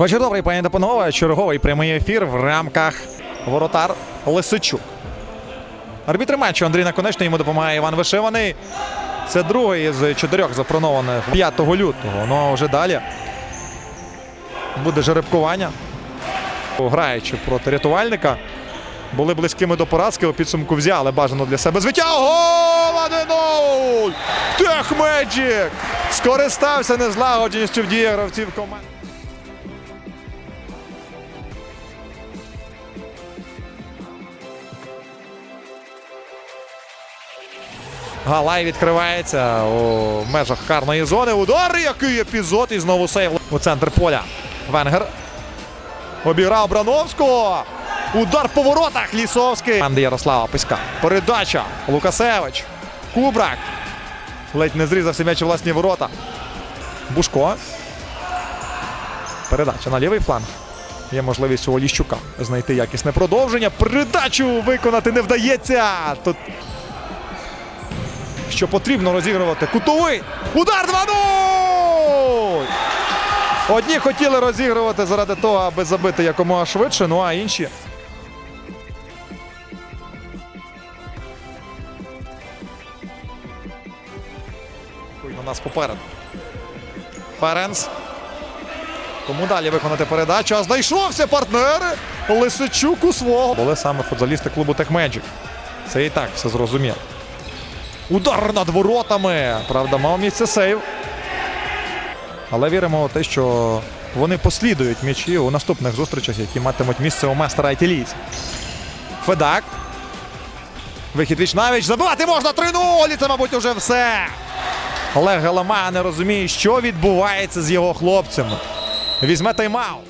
Вечір добрий, пані та. Черговий прямий ефір в рамках воротар Лисичук. Арбітр матчу Андрій Наконечний йому допомагає Іван Вишиваний. Це другий з чотирьох запронованих 5 лютого. Ну а вже далі буде жеребкування. Граючи проти рятувальника. Були близькими до поразки, у підсумку взяли бажано для себе звиття. Гол 1-0! Техмеджик! Скористався незлагодженістю в діях гравців команди. Галай відкривається у межах карної зони. Удар, який епізод, і знову сейв у центр поля. Венгер обіграв Брановського. Удар по воротах Лісовський. Команди Ярослава Писька. Передача. Лукасевич. Кубрак. Ледь не зрізався м'яч у власні ворота. Бушко. Передача на лівий фланг. Є можливість у Оліщука знайти якісне продовження. Передачу виконати не вдається. Тут що потрібно розігрувати. Кутовий. Удар 2-0! Одні хотіли розігрувати заради того, аби забити якомога швидше, ну а інші. На нас попереду. Ференс. Кому далі виконати передачу? А знайшовся партнери. Лисичук у свого. Були саме футболісти клубу Техмеджик. Це і так все зрозуміло. Удар над воротами. Правда, мав місце сейв. Але віримо у те, що вони послідують м'ячі у наступних зустрічах, які матимуть місце у мастера Айтілійці. Федак. Вихід віч навіч. Забивати можна 3-0. І це, мабуть, уже все. Олег Галамага не розуміє, що відбувається з його хлопцями. Візьме тайм-аут.